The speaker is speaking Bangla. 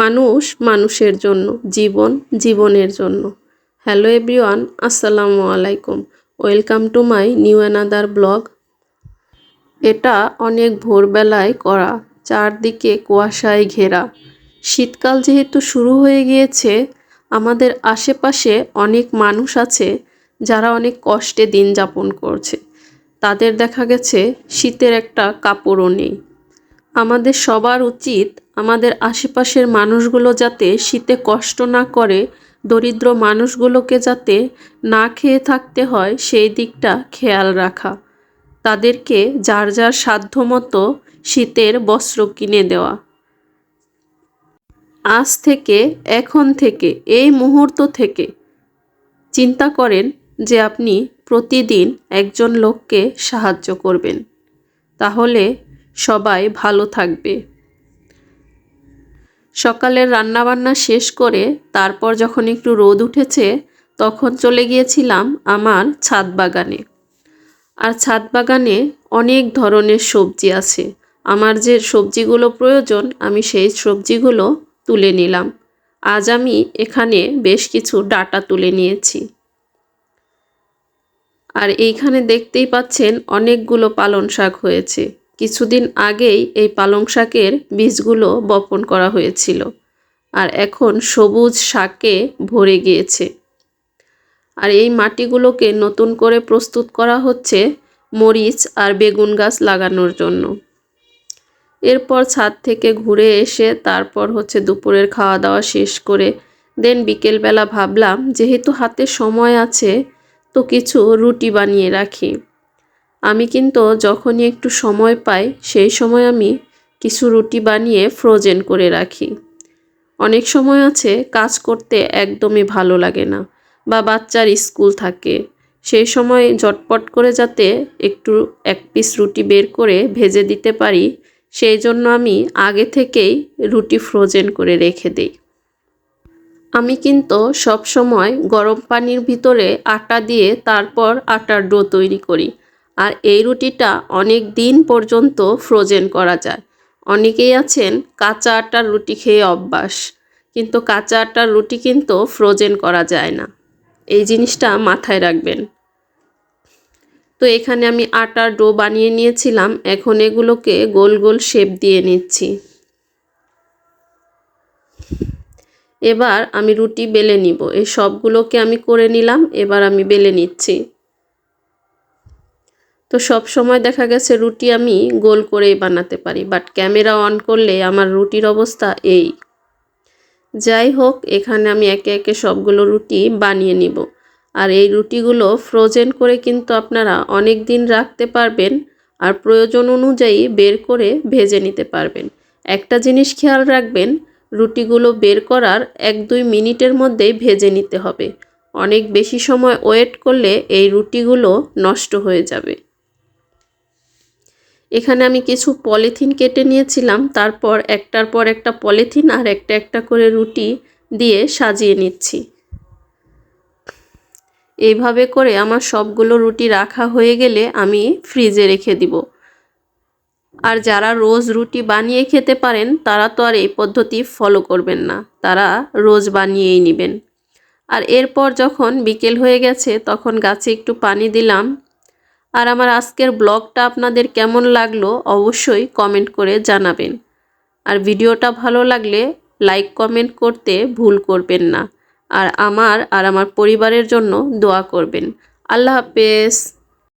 মানুষ মানুষের জন্য, জীবন জীবনের জন্য। হ্যালো এভরিওয়ান, আসসালামু আলাইকুম। Welcome to my new another blog. এটা অনেক ভোরবেলায় করা, চারদিকে কুয়াশায় ঘেরা। শীতকাল যেহেতু শুরু হয়ে গিয়েছে, আমাদের আশেপাশে অনেক মানুষ আছে যারা অনেক কষ্টে দিন যাপন করছে। তাদের দেখা গেছে শীতের একটা কাপড়ও নেই। আমাদের সবার উচিত আমাদের আশেপাশের মানুষগুলো যাতে শীতে কষ্ট না করে, দরিদ্র মানুষগুলোকে যাতে না খেয়ে থাকতে হয়, সেই দিকটা খেয়াল রাখা। তাদেরকে যার যার সাধ্যমতো শীতের বস্ত্র কিনে দেওয়া। আজ থেকে, এখন থেকে, এই মুহূর্ত থেকে চিন্তা করেন যে আপনি প্রতিদিন একজন লোককে সাহায্য করবেন। তাহলে সবাই ভালো থাকবে। সকালের রান্নাবান্না শেষ করে তারপর যখন একটু রোদ উঠেছে, তখন চলে গিয়েছিলাম আমার ছাদ বাগানে। আর ছাদ বাগানে অনেক ধরনের সবজি আছে। আমার যে সবজিগুলো প্রয়োজন, আমি সেই সবজিগুলো তুলে নিলাম। আজ আমি এখানে বেশ কিছু ডাটা তুলে নিয়েছি। আর এইখানে দেখতেই পাচ্ছেন, অনেকগুলো পালং শাক হয়েছে। কিছুদিন আগেই এই পালং শাকের বীজগুলো বপন করা হয়েছিল আর এখন সবুজ শাকে ভরে গিয়েছে। আর এই মাটিগুলোকে নতুন করে প্রস্তুত করা হচ্ছে মরিচ আর বেগুন গাছ লাগানোর জন্য। এরপর ছাদ থেকে ঘুরে এসে তারপর হচ্ছে দুপুরের খাওয়া দাওয়া শেষ করে দেন বিকেলবেলা ভাবলাম, যেহেতু হাতে সময় আছে, তো কিছু রুটি বানিয়ে রাখি। আমি কিন্তু যখনই একটু সময় পাই, সেই সময় আমি কিছু রুটি বানিয়ে ফ্রোজেন করে রাখি। অনেক সময় আছে কাজ করতে একদমই ভালো লাগে না বা বাচ্চার স্কুল থাকে। সেই সময় ঝটপট করে যাতে একটু এক পিস রুটি বের করে ভেজে দিতে পারি, সেই জন্য আমি আগে থেকেই রুটি ফ্রোজেন করে রেখে দিই। আমি কিন্তু সব সময় গরম পানির ভিতরে আটা দিয়ে তারপর আটার ডো তৈরি করি। আর এই রুটিটা অনেক দিন পর্যন্ত ফ্রোজেন করা যায়। অনেকেই আছেন কাঁচা আটার রুটি খেয়ে অভ্যাস, কিন্তু কাঁচা আটার রুটি কিন্তু ফ্রোজেন করা যায় না। এই জিনিসটা মাথায় রাখবেন। তো এখানে আমি আটার ডো বানিয়ে নিয়েছিলাম, এখন এগুলোকে গোল গোল শেপ দিয়ে নিচ্ছি। এবার আমি রুটি বেলে নিব। এই সবগুলোকে আমি করে নিলাম, এবার আমি বেলে নিচ্ছি। তো সব সময় দেখা গেছে রুটি আমি গোল করেই বানাতে পারি বাট ক্যামেরা অন করলে আমার রুটির অবস্থা এই। যাই হোক, এখানে আমি একে একে সবগুলো রুটি বানিয়ে নিব। আর এই রুটিগুলো ফ্রোজেন করে কিন্তু আপনারা অনেক দিন রাখতে পারবেন আর প্রয়োজন অনুযায়ী বের করে ভেজে নিতে পারবেন। একটা জিনিস খেয়াল রাখবেন, রুটিগুলো বের করার এক দুই মিনিটের মধ্যেই ভেজে নিতে হবে। অনেক বেশি সময় ওয়েট করলে এই রুটিগুলো নষ্ট হয়ে যাবে। এখানে আমি কিছু পলিথিন কেটে নিয়েছিলাম, তারপর একটার পর একটা পলিথিন আর একটা একটা করে রুটি দিয়ে সাজিয়ে নিচ্ছি। এইভাবে করে আমার সবগুলো রুটি রাখা হয়ে গেলে আমি ফ্রিজে রেখে দিব। আর যারা রোজ রুটি বানিয়ে খেতে পারেন, তারা তো আর এই পদ্ধতি ফলো করবেন না, তারা রোজ বানিয়েই নেবেন। আর এরপর যখন বিকেল হয়ে গেছে, তখন গাছে একটু পানি দিলাম আর আমার আজকের ব্লগটা আপনাদের কেমন লাগল অবশ্যই কমেন্ট করে জানাবেন। আর ভিডিওটা ভালো লাগলে লাইক, কমেন্ট করতে ভুল করবেন না। আর আমার আর আমার পরিবারের জন্য দোয়া করবেন। আল্লাহ হাফেজ।